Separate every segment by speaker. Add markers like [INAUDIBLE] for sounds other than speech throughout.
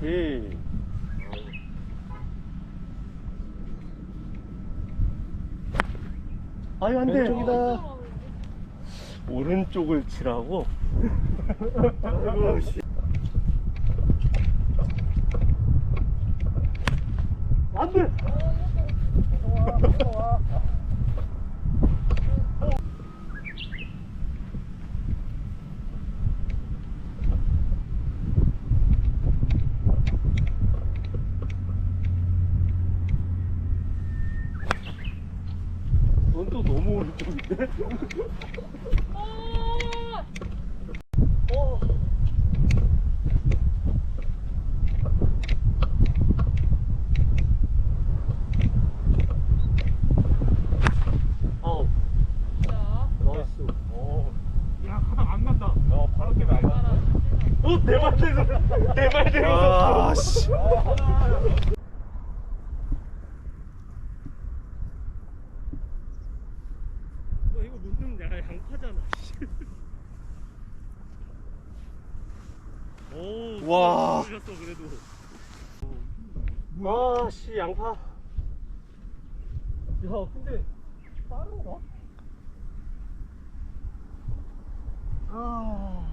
Speaker 1: 화이팅. 아유, 안 돼.
Speaker 2: 왼쪽이다.
Speaker 1: 오른쪽을 치라고? 아이고, 씨. 안 돼! 넌 또 너무 오른쪽인데? [LAUGHS] 어. 어. 나이스. 어.
Speaker 3: 야 가다 안 간다. 어 바로 깨면 안 간다.
Speaker 1: 어, 내 말대로, 내 말대로.
Speaker 2: 아, 씨.
Speaker 1: 어, 이거 무슨 야, 양파잖아. 오,
Speaker 2: 와.
Speaker 1: 셨어 그래도. 아, 씨, 양파. 야, 근데 빠른가? 아,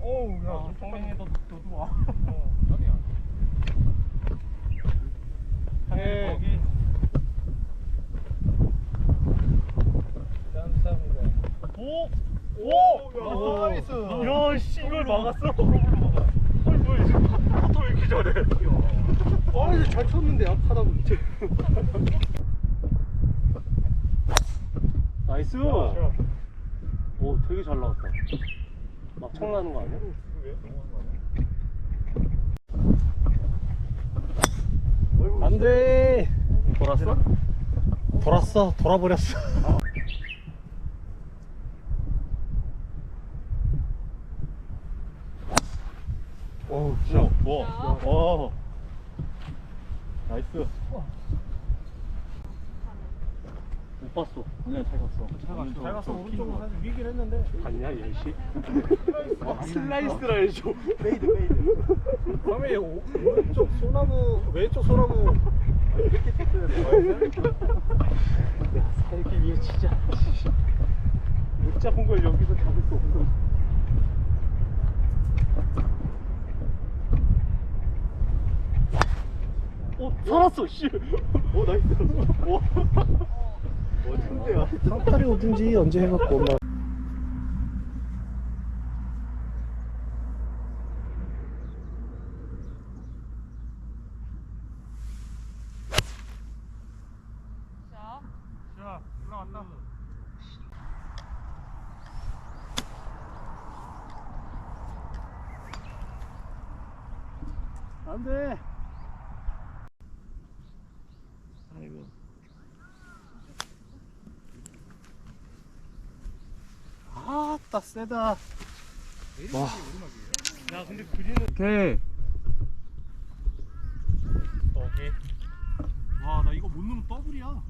Speaker 3: 어우 야너 너도 와.
Speaker 1: 해.
Speaker 3: 거기.
Speaker 1: 오!
Speaker 3: 오! 야, 나이스.
Speaker 1: 야, 씨, 이걸 막았어? 아니, 뭐야, 이제 파터 왜 이렇게 잘해?
Speaker 2: 아, 이제 잘 쳤는데 약하다고 이제. [LAUGHS]
Speaker 1: 나이스! 오, 되게 잘 나왔다. 막창 나는 거 아니야?
Speaker 2: 안 돼.
Speaker 1: 돌았어?
Speaker 2: 돌았어. 돌아버렸어.
Speaker 1: 어우, 야, 뭐? 어. 나이스. 못 봤어.
Speaker 3: 아니야 잘 갔어. 잘 갔어. 오른쪽으로 사실 위긴 했는데.
Speaker 1: 봤냐, 예시? 슬라이스라 해줘.
Speaker 2: 페이드, 페이드. 다음에 오- 오른쪽 소나무, 왼쪽 소나무. 이렇게 돼.
Speaker 1: 야, 살기 위해 진짜. 못 잡은 걸 여기서 잡을 수 없어. 어, 살았어, 씨. 오, 나이스. 와. 와, 천재야.
Speaker 2: 상팔이 오든지 언제 해갖고
Speaker 3: 올라왔다.
Speaker 1: 안 돼.
Speaker 2: 왔다 세다 와.
Speaker 1: 야 근데 그리는
Speaker 2: 오케이
Speaker 1: 오케이
Speaker 3: 와나 이거 못 넣으면 더블이야
Speaker 2: 어?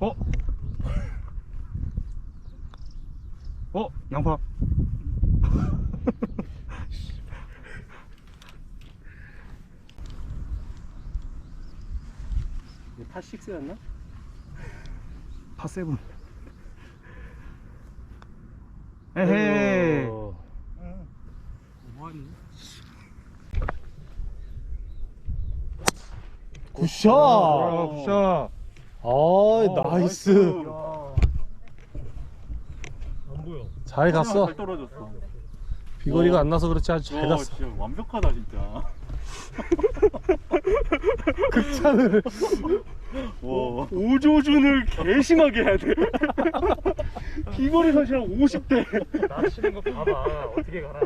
Speaker 2: 어? 어? 양파
Speaker 1: 파 6였나?
Speaker 2: 파 7 에헤이. 굿샷.
Speaker 3: 굿샷.
Speaker 2: 아, 나이스.
Speaker 1: 안 보여.
Speaker 2: 잘 갔어.
Speaker 1: 잘 떨어졌어.
Speaker 2: 비거리가 안 나서 그렇지 아주 잘
Speaker 1: 어,
Speaker 2: 갔어.
Speaker 1: 진짜 완벽하다 진짜. [LAUGHS]
Speaker 2: 극찬을.
Speaker 1: 와. 오조준을 개심하게 해야 돼. [LAUGHS] 비거리 선수랑 50대.
Speaker 3: 나 치는 거 봐봐. 어떻게 가나.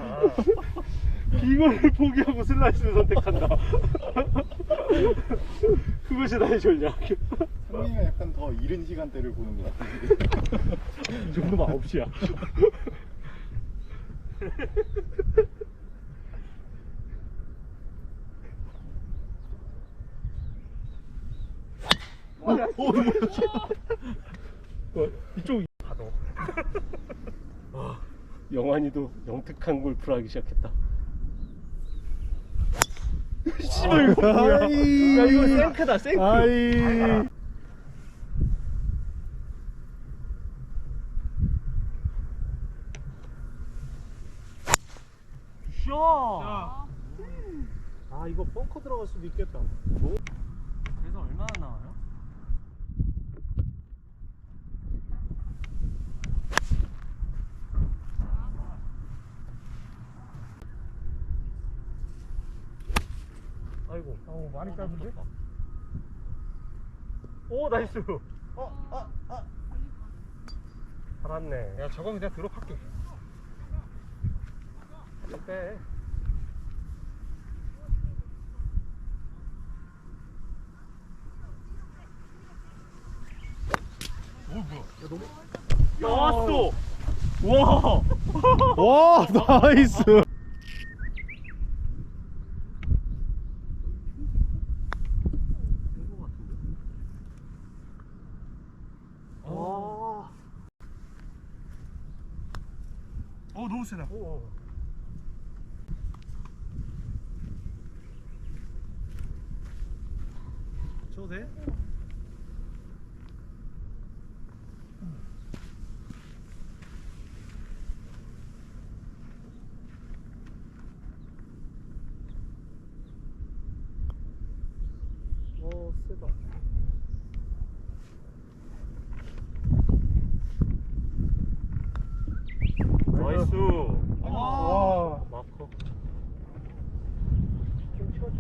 Speaker 1: 비거리를 포기하고 슬라이스를 선택한다. [LAUGHS] 그것이 나의 전략.
Speaker 4: 성민이가 약간 더 이른 시간대를 보는 것 같은데.
Speaker 1: 이 정도면 9시야.
Speaker 4: 어, 뭐야?
Speaker 1: 이쪽
Speaker 2: 봐도.
Speaker 1: 영환이도 영특한 골프를 하기 시작했다. 씨발 이거 뭐야?
Speaker 3: 아이.
Speaker 1: 야 이거 생크다 생크.
Speaker 3: 아이.
Speaker 1: 샤.
Speaker 2: 아 이거 벙커 들어갈 수도 있겠다.
Speaker 1: 그래서 얼마나 나와요?
Speaker 2: 아이고.
Speaker 3: 어 많이 짧은데?
Speaker 1: 오 나이스.
Speaker 2: 어, 아, 아.
Speaker 1: 살았네.
Speaker 2: 야 저건 그냥 드롭할게.
Speaker 1: 빼. 나왔어. 와.
Speaker 3: 와 [LAUGHS] 나이스. 어 너무 세다.
Speaker 2: 쳐도 돼?
Speaker 1: 어 세다. 나이스.
Speaker 3: 와.
Speaker 1: 마커.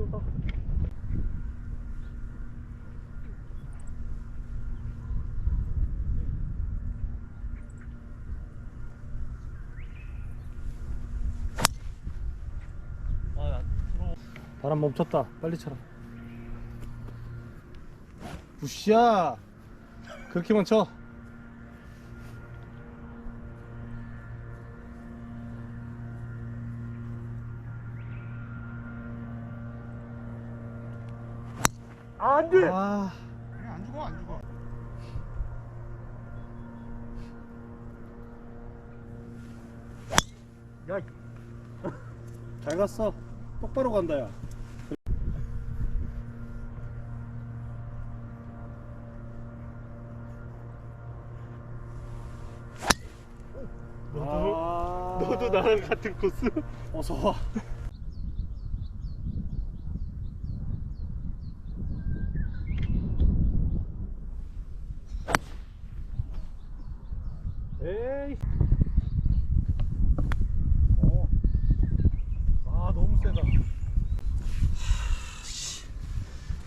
Speaker 1: 들어.
Speaker 3: 바람 멈췄다. 빨리 쳐라. 부샤. 그렇게만 쳐.
Speaker 1: 아, 안 돼!
Speaker 3: 아.
Speaker 4: 안 죽어 안 죽어.
Speaker 1: 야, [LAUGHS]
Speaker 2: 잘 갔어. 똑바로 간다 야.
Speaker 1: 너도,
Speaker 2: 아.
Speaker 1: 너도 나랑 같은 코스?
Speaker 2: 어서 와.
Speaker 1: 에이.
Speaker 2: 어. 아 너무 세다.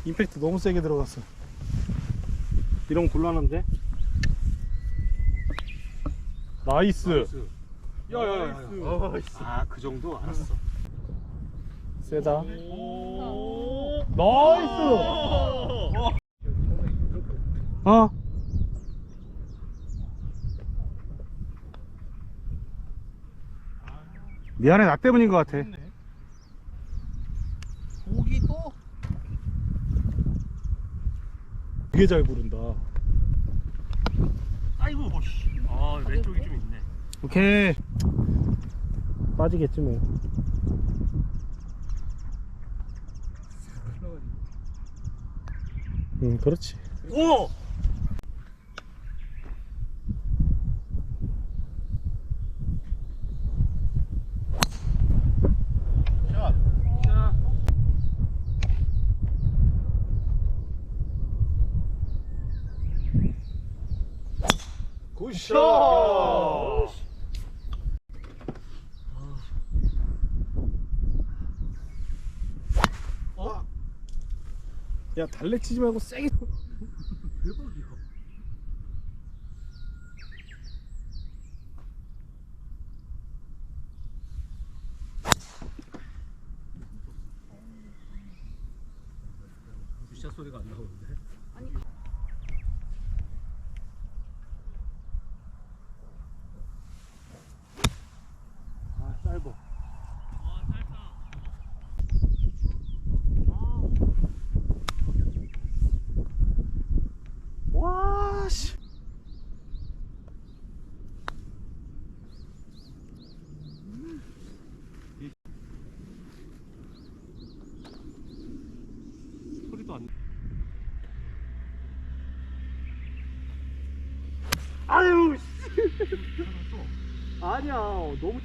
Speaker 3: 임팩트 너무 세게 들어갔어.
Speaker 1: 이런 곤란한데?
Speaker 3: 나이스.
Speaker 2: 야야야.
Speaker 1: 나이스.
Speaker 2: 아그 정도 알았어.
Speaker 3: 세다.
Speaker 1: 오.
Speaker 3: 나이스. 어. 미안해 나 때문인 것 같아.
Speaker 2: 고기 또?
Speaker 3: 되게 잘 부른다.
Speaker 1: 아이고, 씨. 아, 왼쪽이 좀 있네.
Speaker 3: 오케이. 빠지겠지 뭐. 응, 그렇지.
Speaker 1: 오!
Speaker 2: 굿 샷.
Speaker 3: 야, 달래 치지 말고 세게.
Speaker 1: 굿샷 소리가 안 나오는데?
Speaker 2: 아 짧어.
Speaker 3: 와, 씨.
Speaker 2: 안
Speaker 1: 아유 씨. 아니야. 너무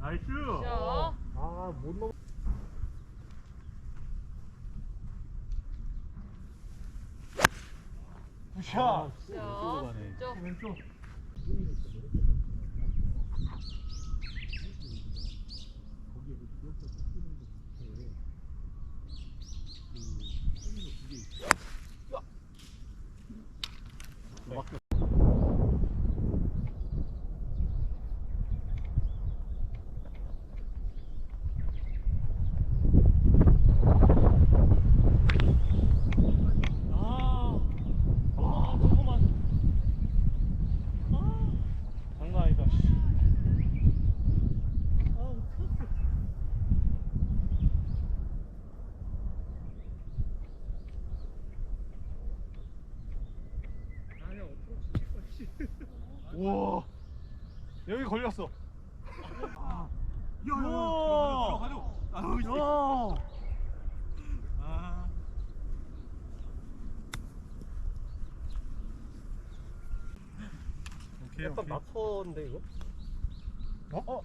Speaker 1: 나이스.
Speaker 5: 자,
Speaker 1: 아못 넘어 굿샷.
Speaker 5: 자, 저
Speaker 1: 왼쪽 아, 와, 저거만. 아, 장난 아니다, 씨. 아, 터졌어. 아니야, 어프로치 칠 거야, 씨.
Speaker 2: 우와 여기 걸렸어
Speaker 1: 야,
Speaker 2: 들어가죠 아우
Speaker 1: 야.
Speaker 2: 아 오케이
Speaker 3: 약간
Speaker 2: 오케이
Speaker 3: 마커인데 이거?
Speaker 2: 어?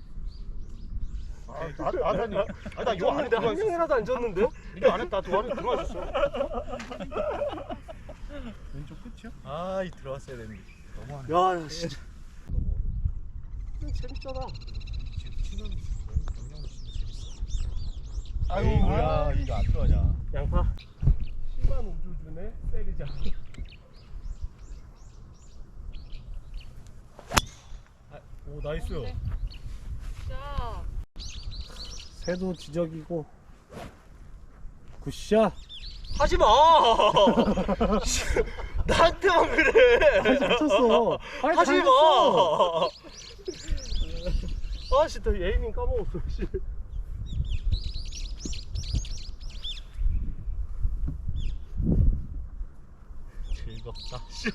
Speaker 3: 아, 나, 나, 나, 나, 아, 나 이거 안에
Speaker 2: 줬는데,
Speaker 3: 들어가
Speaker 2: 한. 명이라도 안 줬는데?
Speaker 3: 이거 안에 나두 안에 들어가 있었어.
Speaker 2: 왼쪽 끝이야?
Speaker 3: 아, 이 들어갔어야 되는 게.
Speaker 2: 너무하네
Speaker 3: 야, 진짜. 재밌잖아.
Speaker 2: 아유 야 이거 안 들어가냐
Speaker 3: 양파. 심한 우주주네 세리자. 아, 오 나이스.
Speaker 5: 자,
Speaker 3: 새도 지적이고. 굿샷.
Speaker 2: 하지 마 [LAUGHS] 나한테만 그래
Speaker 3: 쳤어. 아니,
Speaker 2: 하지
Speaker 3: 잘
Speaker 2: 마.
Speaker 3: 아씨, 나 에이밍 까먹었어. 씨.
Speaker 2: 즐겁다 씨.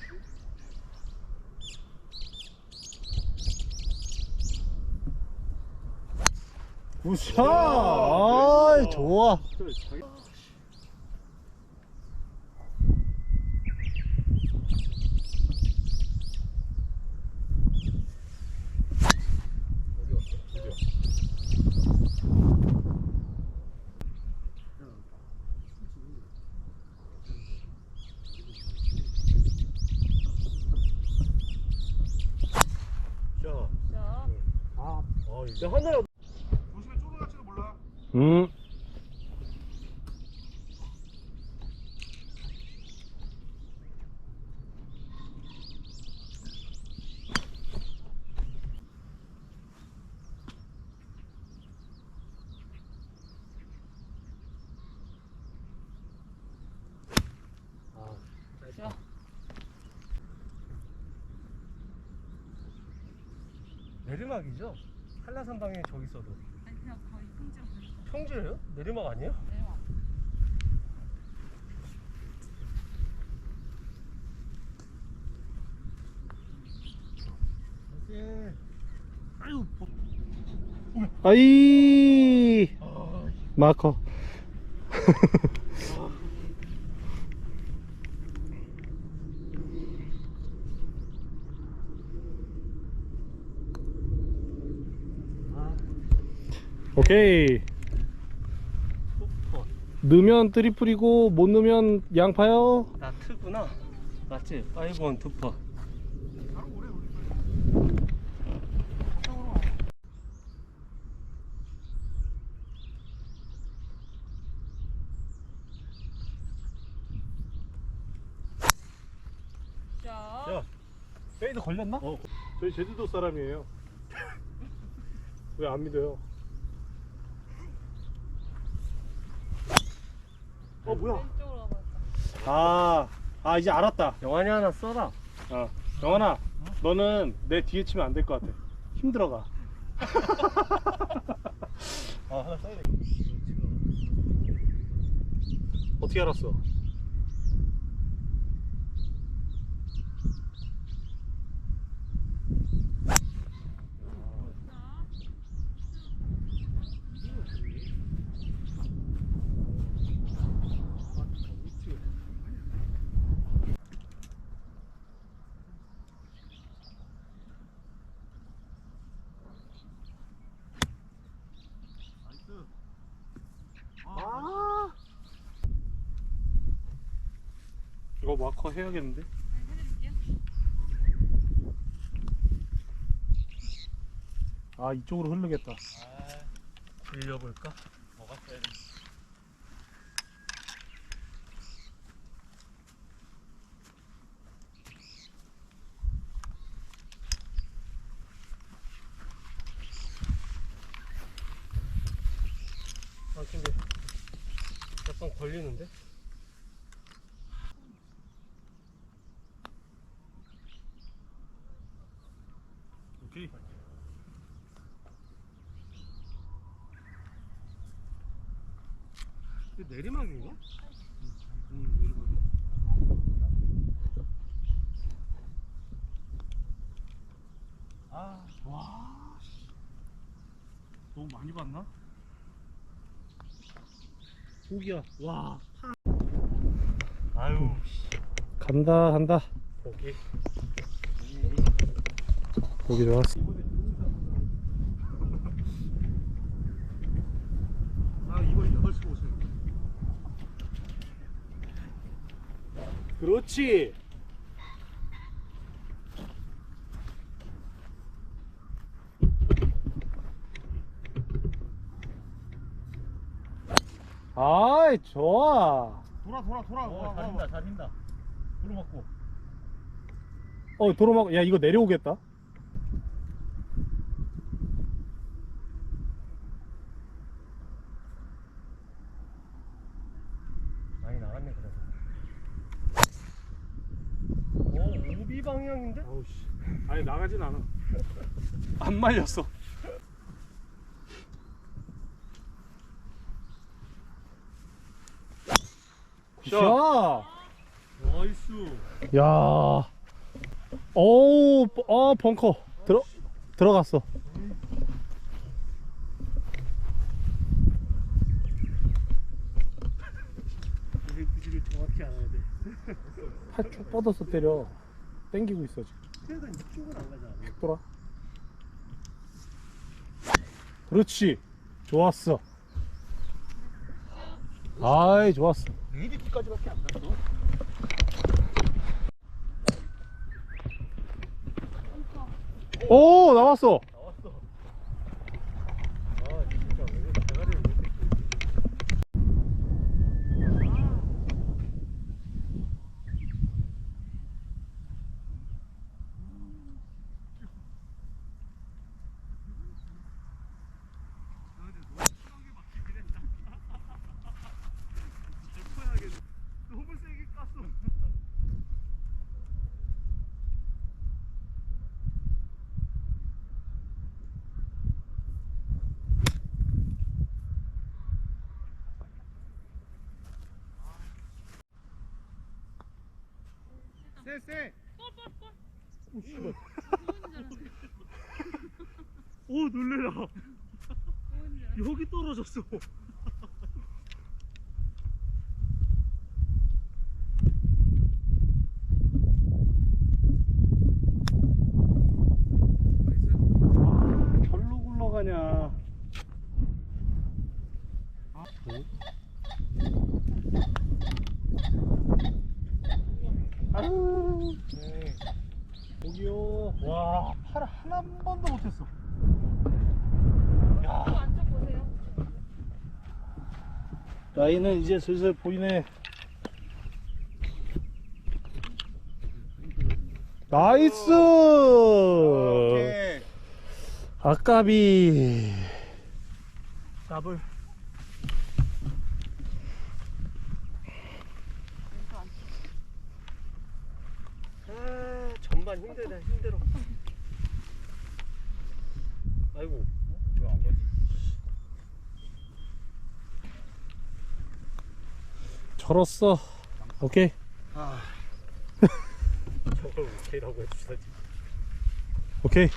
Speaker 3: 굿샷. 아, 좋아.
Speaker 5: 嗯。
Speaker 3: 내리막 아니에요?
Speaker 5: 내려와.
Speaker 3: 아이. 마커. 오케이 넣으면 트리플이고 못 넣으면 양파요
Speaker 2: 나 트구나 맞지? 5원 투퍼
Speaker 5: 자,
Speaker 3: 야. 페이드 걸렸나?
Speaker 1: 어, 저희 제주도 사람이에요. [LAUGHS] 왜 안 믿어요? 뭐야?
Speaker 5: 왼쪽으로 가봤다.
Speaker 1: 아, 아, 이제 알았다.
Speaker 3: 영환이 하나 써라
Speaker 1: 어, 영환아, 너는 내 뒤에 치면 안 될 것 같아. 힘들어가. [LAUGHS]
Speaker 3: 아 하나 써야 돼
Speaker 1: 어떻게 알았어?
Speaker 2: 이거 마커 해야겠는데?
Speaker 3: 아 이쪽으로 흐르겠다
Speaker 2: 빌려볼까?
Speaker 1: 아 근데 약간 걸리는데?
Speaker 2: 오케이.
Speaker 1: 이게 내리막인가?
Speaker 2: 음, 내리막이야.
Speaker 1: 아
Speaker 2: 와, 씨. 너무 많이 봤나?
Speaker 1: 고기야 와
Speaker 2: 아유,
Speaker 3: 간다 간다
Speaker 1: 고기
Speaker 3: 보기 좋았어
Speaker 1: 아 이거 8시 오세요
Speaker 3: 그렇지 아이 좋아
Speaker 1: 돌아 돌아 돌아 와, 와, 와.
Speaker 2: 잘 흰다. 도로 맞고.
Speaker 3: 어 도로 막 야 이거 내려오겠다
Speaker 1: 많이 나갔네 그래서 오 오비 방향인데?
Speaker 2: 어우 씨. 나가진 않아. 안 말렸어.
Speaker 3: 샤
Speaker 1: 나이스
Speaker 3: 야, 오, 어 벙커 들어 들어갔어.
Speaker 1: 이제 부지를 정확히 알아야 돼
Speaker 3: 팔쭉 뻗어서 때려. 땡기고 있어 지금.
Speaker 1: 그래도 이쪽은 안 가잖아
Speaker 3: 쭉 돌아. 그렇지. 좋았어. 아이 좋았어.
Speaker 1: 레이디까지밖에 안 갔어
Speaker 3: 오 나왔어.
Speaker 1: 나왔어 아 진짜 왜 이렇게 대가리를 왜 이렇게 길지?
Speaker 2: 너무 세게 깠어.
Speaker 1: 쎄쎄
Speaker 2: 오 놀래라. 여기 떨어졌어. 절로 굴러가냐. 아유.
Speaker 1: 네.
Speaker 2: 여기요. 와, 팔 하나 한 번도 못했어.
Speaker 5: 또 안쪽 보세요.
Speaker 3: 라인은 이제 슬슬 보이네. 나이스.
Speaker 6: 오케이.
Speaker 3: 아까비.
Speaker 2: 더블.
Speaker 1: 아 전반 힘들다 힘들어 아이고 왜 안 가지?
Speaker 3: 절었어. 오케이.
Speaker 1: 저걸 오케이라고 해주셔야지
Speaker 3: 오케이.